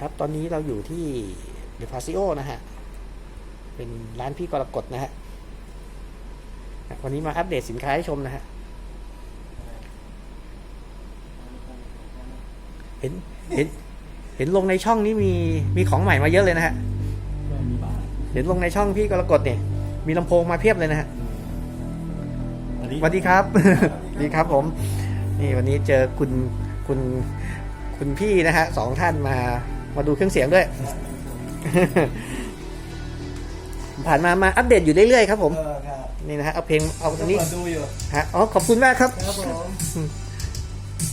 ครับ ตอนนี้เราอยู่ที่เดอะพาซิโอนะฮะ เป็นร้านพี่กรกฎนะฮะ วันนี้มาอัปเดตสินค้าให้ชมนะฮะ เห็น เห็น เห็นลงในช่องนี้มี มีของใหม่มาเยอะเลยนะฮะ เห็นลงในช่องพี่กรกฎเนี่ย มีลำโพงมาเพียบเลยนะฮะสวัสดีครับสวัสดีครับผม นี่วันนี้เจอคุณคุณคุณพี่นะฮะสองท่านมา มาดูเครื่องเสียงด้วย ผ่านมามาอัปเดตอยู่เรื่อยๆครับผมเออครับนี่นะฮะเอาเพลงเอาตตรรงงนี้นี้ดูอยู่ฮะอ๋อขอบคุณมากครับ ครับผม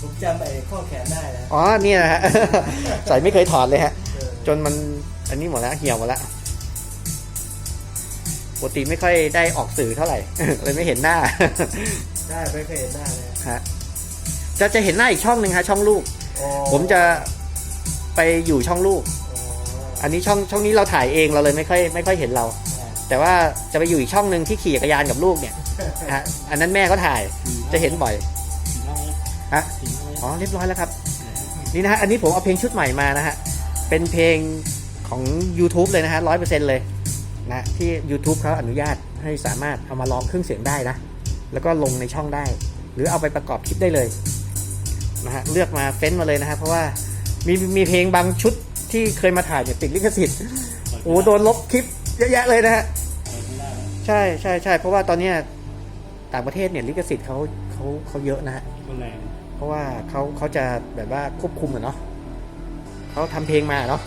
ผมจำไอ้ข้อแขนได้นะอ๋อเนี่ยนะฮะ ใส่ไม่เคยถอดเลยฮะ เออจนมันอันนี้หมดแล้วเหี่ยวหมดแล้วปกติไม่ค่อยได้ออกสื่อเท่าไหร่ เลยไม่เห็นหน้า ได้ไม่เคยเห็นหน้าเลยฮะจะจะเห็นหน้าอีกช่องหนึ่งฮะช่องลูก อ๋อผมจะ ไปอยู่ช่องลูกอ๋ออันนี้ช่องช่องนี้เราถ่ายเองเราเลยไม่ค่อยไม่ค่อยเห็นเราอ่าแต่ว่าจะไปอยู่อีกช่องหนึ่งที่ขี่จักรยานกับลูกเนี่ยฮะอันนั้นแม่เขาถ่ายจะเห็นบ่อยฮะอ๋อเรียบร้อยแล้วครับ นี่นะฮะอันนี้ผมเอาเพลงชุดใหม่มานะฮะเป็นเพลงของ YouTube เลยนะฮะร้อยเปอร์เซ็นต์เลยนะที่ YouTube เขาอนุญาตให้สามารถเอามาลองเครื่องเสียงได้นะ แล้วก็ลงในช่องได้ หรือเอาไปประกอบคลิปได้เลยนะฮะเลือกมาเฟ้นมาเลยนะฮะเพราะว่า มีมีเพลงบางชุดที่เคยมาถ่ายเนี่ยติดลิขสิทธิ์โอ้โหโดนลบคลิปเยอะแยะเลยนะฮะใช่ใช่ใช่เพราะว่าตอนเนี้ยต่างประเทศเนี่ยลิขสิทธิ์เขาเขาเขาเยอะนะฮะคนแรงเพราะว่าเขาเขาจะแบบว่าควบคุมอะเนาะเขาทำเพลงมาเนาะ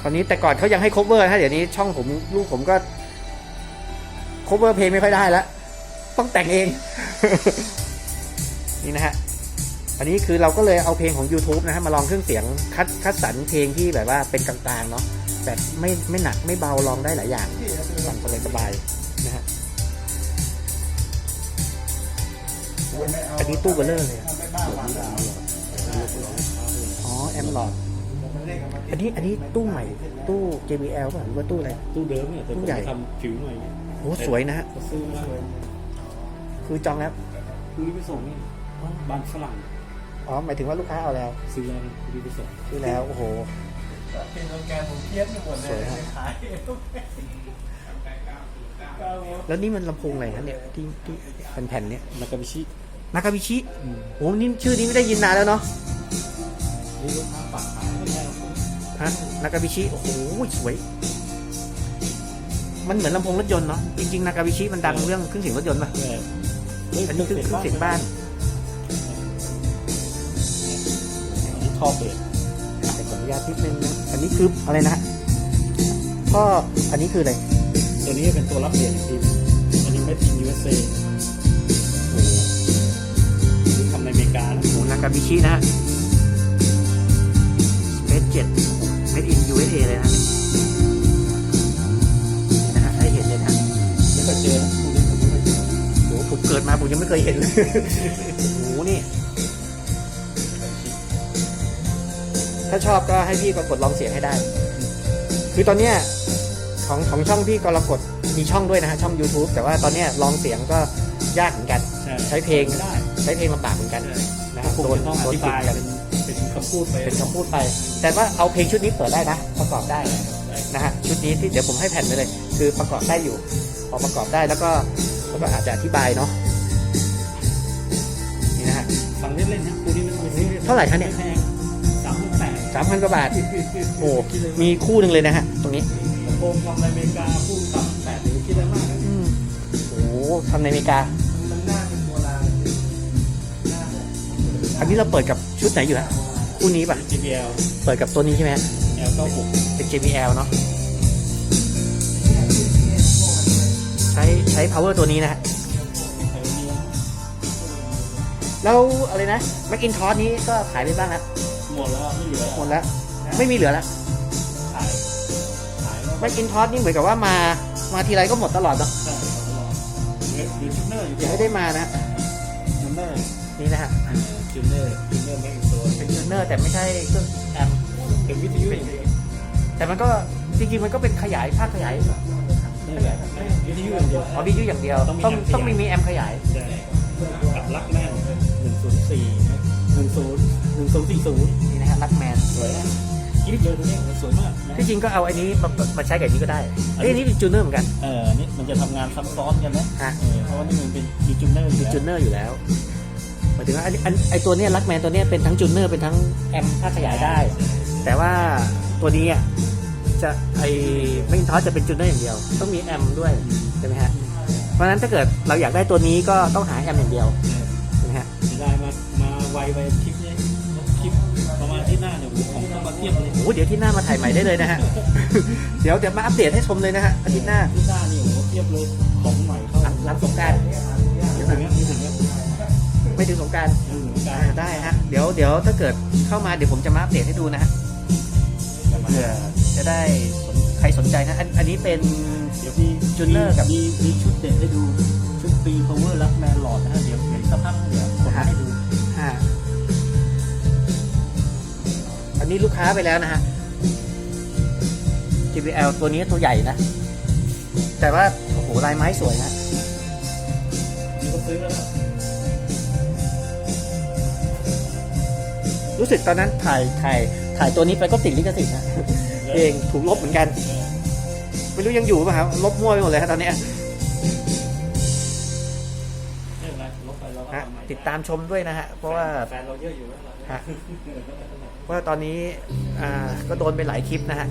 คราวนี้แต่ก่อนเขายังให้ cover นะเดี๋ยวนี้ช่องผมลูกผมก็ cover เพลงไม่ค่อยได้แล้วต้องแต่งเอง นี่นะฮะ อันนี้คือเราก็เลยเอาเพลงของ YouTube นะฮะมาลองเครื่องเสียงคัดคัดสรรเพลงที่แบบว่าเป็นกลางๆเนาะแบบไม่ไม่หนักไม่เบาลองได้หลายอย่างฟังสบายๆนะฮะอันนี้ตู้เบลเลอร์เลยอะไม่บ้าหวานแล้วอ๋อแอมหลอดอันนี้อันนี้ตู้ใหม่ ตู้ JBL ป่ะหรือว่าตู้อะไร ตู้เดิมเนี่ยแต่ตู้ผมใหญ่ทำผิวหน่อยโอ้สวยนะฮะเขาซื้อมาคือจองแล้วคุณรีบไปส่งนี่บ้านฝรั่ง อ๋อหมายถึงว่าลูกค้าเอาแล้ว ซื้อแล้วคุณรีบไปส่งซื้อแล้วโอ้โหเป็นโรงแรมผมเพี้ยนไปหมดเลสวยยครับขายแล้วนี่มันลำโพงอะไรครับเนี่ยที่ที่แผ่นๆเนี่ยนากาบิชินากาบิชิโอ้นี่ชื่อนี้ไม่ได้ยินนานแล้วเนาะนี่ลูกค้าฝากขายไม่ใช่หรอกฮะนากาบิชิโอ้โหสวย มันเหมือนลำโพงรถยนต์เนาะจริงๆนากาบิชิมันดังเรื่องเครื่องเสียงรถยนต์ป่ะแต่อันนี้คือเครื่องเสียงบ้าน ท่อเบสแต่ขออนุญาตนิดนึงนะอันนี้คืออะไรนะฮะก็อันนี้คืออะไร ตัวนี้เป็นตัวรับเบสอย่างที่อันนี้ made in USA โอ้โหนี่ทำในอเมริกานะโหนากาบิชินะฮะเ a เจ็ด made in USA เลยนะนี่นะฮะให้เห็นเลยนะไม่เคยเจอนะคู่นี้ผมไม่เคยเจอโหผมเกิดมาผมยังไม่เคยเห็นเลย โอ้โหนี่ ถ้าชอบก็ให้พี่กดลองเสียงให้ได้ คือตอนเนี้ยของของช่องพี่กรกฎมีช่องด้วยนะฮะช่อง YouTube แต่ว่าตอนเนี้ยลองเสียงก็ยากเหมือนกัน ใช่ใช้เพลงไม่ได้ใช้เพลงลำบากเหมือนกันใช่นะครับคงโดนจะต้องอโดนธิปิดบายกันเป็นเป็นคำพูดไปเป็นคำพูดไป แต่ว่าเอาเพลงชุดนี้เปิดได้นะประกอบได้นะฮะชุดนี้ที่เดี๋ยวผมให้แผ่นไปเลย คือประกอบได้อยู่พอประกอบได้แล้วก็แล้วก็อาจจะอธิบายเนาะนี่นะฮะฟังเล่นๆนะคู่นี้ไม่ต้องไปซื้อเท่าไหร่คะเนี่ย สามพันกว่าบาท โอ้มีคู่หนึ่งเลยนะฮะ ตรงนี้ลำโพงทำในอเมริกาคู่สามแปดหรือคิดอะไรมากนะอืมโอ้ทำในอเมริกา มันหน้าเป็นโบราณหน้าแบบอันนี้เราเปิดกับชุดไหนอยู่ฮะคู่นี้ป่ะ JBL เปิดกับตัวนี้ใช่ไหมฮะ L96 เป็น JBL เนาะใช้ใช้ power ตัวนี้นะฮะไทยเนียมแล้วอะไรนะแมคกินทอสนี้ก็ขายไปบ้างแล้ว หมดแล้วไม่เหลือหมดแล้ว ไม่มีเหลือแล้วขายขายแล้วแมคกินทอสนี่เหมือนกับว่ามามาทีไรก็หมดตลอดเนาะใช่ตลอดเหลือทิวเนอร์อยู่ยังไม่ได้มานะทิวเนอร์นี่นะฮะทิวเนอร์ทิวเนอร์ไม่เป็นตัวเป็นทูนเนอร์แต่ไม่ใช่เครื่องแอมป์เป็นวิทยุอย่างเดียวแต่มันก็จริงๆมันก็เป็นขยายภาคขยายนี่แหละวิทยุอย่างเดียวอ๋อวิทยุอย่างเดียวต้องมีต้องแอมป์ขยายต้องมีมีแอมป์ขยาย ใช่กับลักแม่น หนึ่งศูนย์สี่หนึ่งศูนย์หนึ่งศูนย์สี่ศูนย์นี่นะฮะรักแมนสวยนะกิ๊บเลยตัวนี้สวยมากนะที่จริงก็เอาอันนี้มามาใช้กับอันนี้ก็ได้เอ้ยอันนี้เป็นจูเนอร์เหมือนกัน เออนี่มันจะทำงานซ้ำซ้อนกันนะฮะ เออเพราะว่านี่มันเป็นยูจูเนอร์เป็นจูเนอร์อยู่แล้วหมายถึงว่าอันอันไอตัวเนี้ยลักแมนตัวเนี้ยเป็นทั้งจูเนอร์เป็นทั้งแอมภาคขยายได้ แต่ว่าตัวนี้อะจะไอไม่ทอสจะเป็นจูเนอร์อย่างเดียว ต้องมีแอมด้วยใช่ไหมฮะเพราะฉะนั้นถ้าเกิดเราอยากได้ตัวนี้ก็ต้องหาแอมอย่างเดียวใช่ ไหมฮะได้มา มาไวไปคลิปนี้คลิปประมาณที่หน้าเนี่ยผมของต้องมาเทียบเลยโอ้โหเดี๋ยวที่หน้ามาถ่ายใหม่ได้เลยนะฮะ เดี๋ยวเดี๋ยวมาอัปเดตให้ชมเลยนะฮะอาทิตย์หน้าที่หน้านี่โอ้โหเทียบเลยของใหม่เข้าหลังหลังสงกรารถึงแล้วถึงแล้วไม่ถึงสงกรารถึงกาอ่ารได้ฮะเดี๋ยวเดี๋ยวถ้าเกิดเข้ามาเดี๋ยวผมจะมาอัปเดตให้ดูนะฮะเผื่อจะได้สนใครสนใจนะอันอันนี้เป็น เดี๋ยวมีจูเนอร์กับ มีมีชุดเด็ดให้ดูชุดปี power รักแมนหลอดนะฮะเดี๋ยวเดี๋ยวสักพักเดี๋ยวผมให้ดูอ่าอันนี้ลูกค้าไปแล้วนะฮะ JBL ตัวนี้ตัวใหญ่นะ แต่ว่า โอ้โห ลายไม้สวยนะมีคนซื้อแล้วนะรู้สึกตอนนั้นถ่ายถ่ายถ่ายตัวนี้ไปก็ติดลิขสิทธิ์นะ เองถูกลบเหมือนกัน ไม่รู้ยังอยู่ป่ะครับ ลบมั่วไปหมดเลยครับตอนเนี้ย ฮะทำใหม่ติดตามชมด้วยนะฮะ เพราะว่าแฟนเราเยอะอยู่แล้วเราฮะเพราะว่าตอนนี้อ่าก็โดนไปหลายคลิปนะฮะ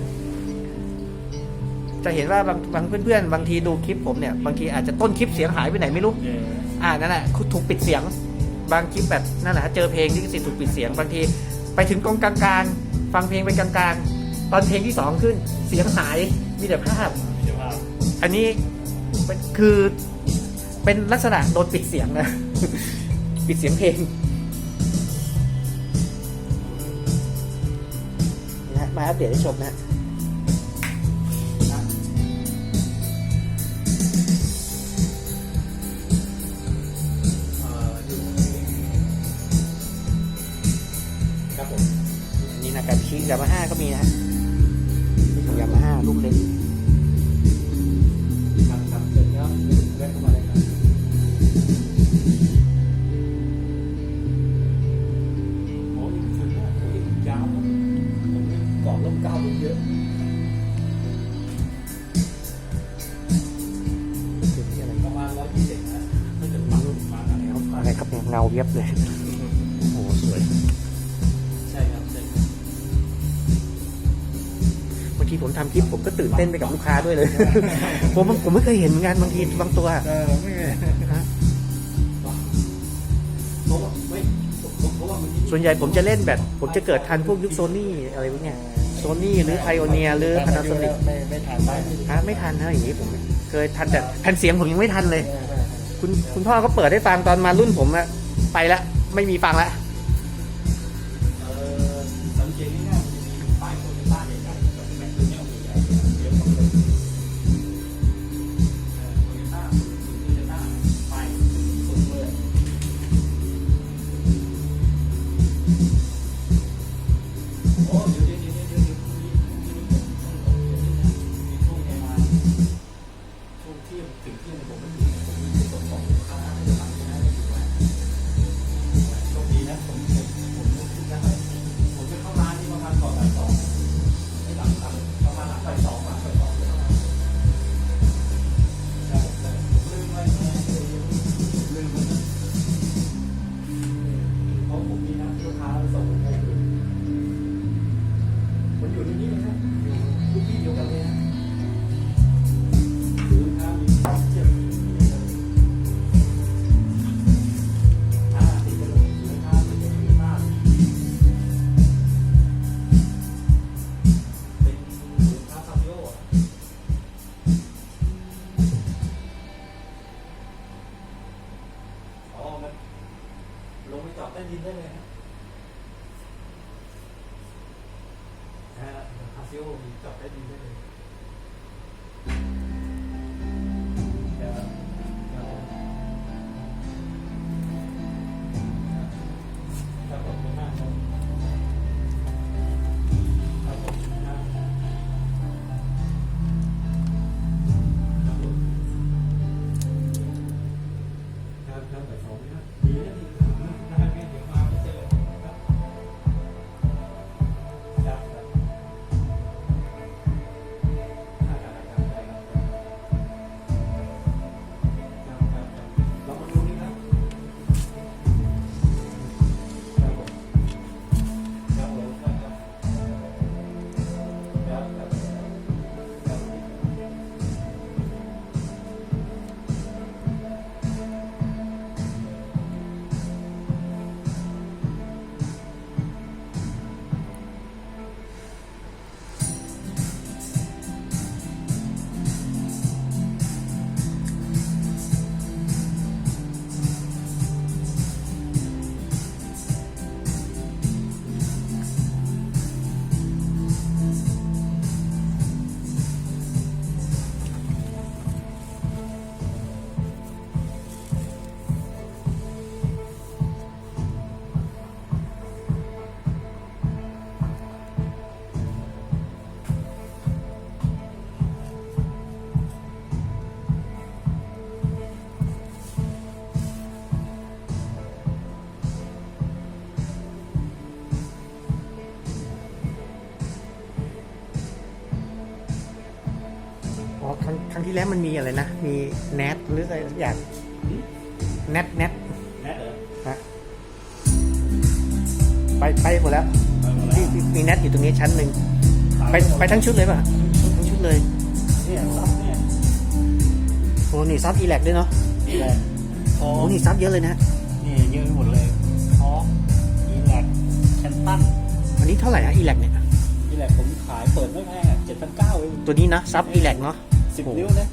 จะเห็นว่าบางบางเพื่อนๆ บางทีดูคลิปผมเนี่ย บางทีอาจจะต้นคลิปเสียงหายไปไหนไม่รู้เอออ่านั่นแหละถูกปิดเสียง บางคลิปแบบนั่นแหละฮะเจอเพลงที่สิทธิ์ถูกปิดเสียง บางทีไปถึงกองกลางๆ ฟังเพลงไปกลางๆ ตอนเพลงที่สองขึ้นเสียงหายมีแต่ภาพเดี๋ยวว่าอันนี้เป็นคือเป็นลักษณะโดนปิดเสียงนะ ปิดเสียงเพลงนะมาอัปเดตให้ชมนะครับผมนนี้นะครับชิยามาฮ่าก็มีนะฮะยามาฮ่าลูกเล็กางทีผมทำคลิปผมก็ตื่นเต้นไปกับลูกค้าด้วยเลย ผมผมไม่เคยเห็นเหมือนกันบางทีบางตัวเออไม่ไงฮะเพราะว่าไม่เพราะว่ามันส่วนใหญ่ผมจะเล่นแบบ ผมจะเกิดทันพวกยุคโซนี่อะไรพวกเนี้ยโซนี่หรือไพโอเนียหรือพานาโซนิกไม่ไม่ทันได้ฮะไม่ทันนะอย่างนี้ผมเคยทันแต่แผ่นเสียงผมยังไม่ทันเลย คุณคุณพ่อก็เปิดให้ฟังตอนมารุ่นผมอะไปละไม่มีฟังละ ครั้งครั้งที่แล้วมันมีอะไรนะ มีแนทหรืออะไรสักอย่างแนทแนทแนทเหรอฮะไปไปหมดแล้วไปหมดที่แล้วที่มีแนทอยู่ตรงนี้ชั้นหนึ่งไปไปทั้งชุดเลยป่ะทั้งชุดเลยเนี่ยซับเนี่ยโอ้นี่ซับอีแลกด้วยเนาะนี่แหละพอโอ้นี่ซับเยอะเลยนะนี่เยอะไปหมดเลยพออีแลกแคนตันอันนี้เท่าไหร่นะอีแลกเนี่ยอีแลกผมขายเปิดไม่แพงอะเจ็ดพันเก้าเองตัวนี้นะซับอีแลกเนาะ สิบนิ้วนะ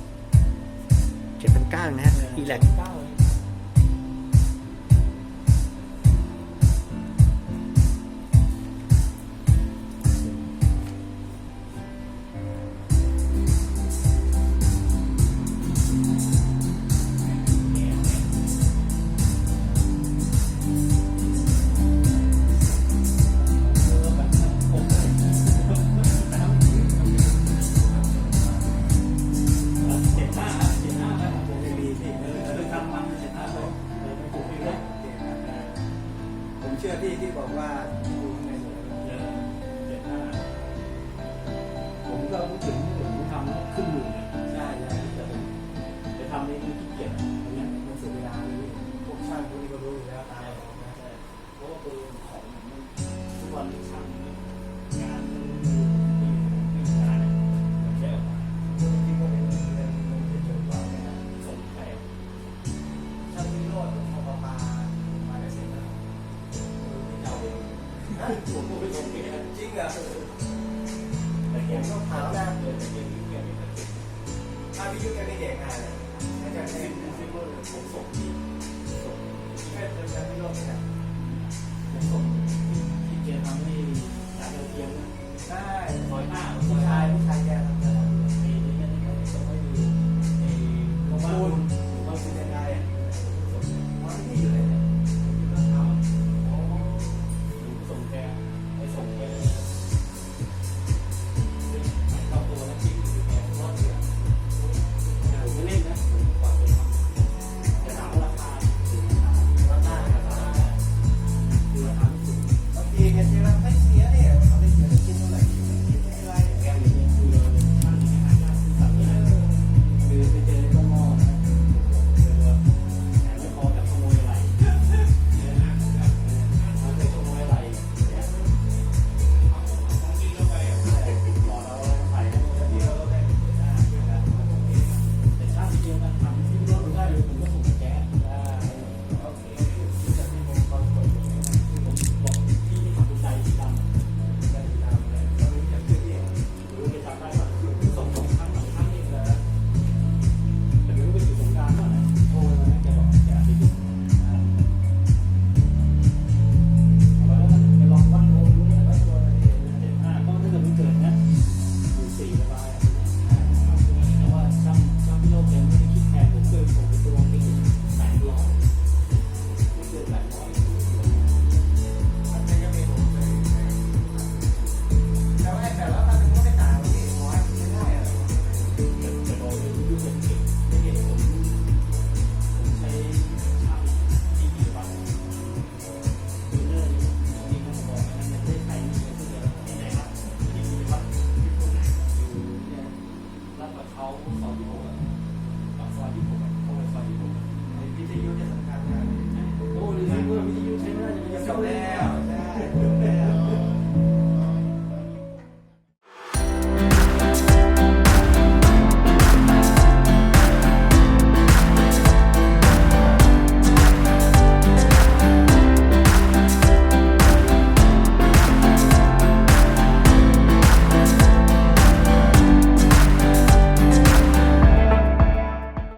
เจ็ดพันเก้านะฮะอีแลก เก้า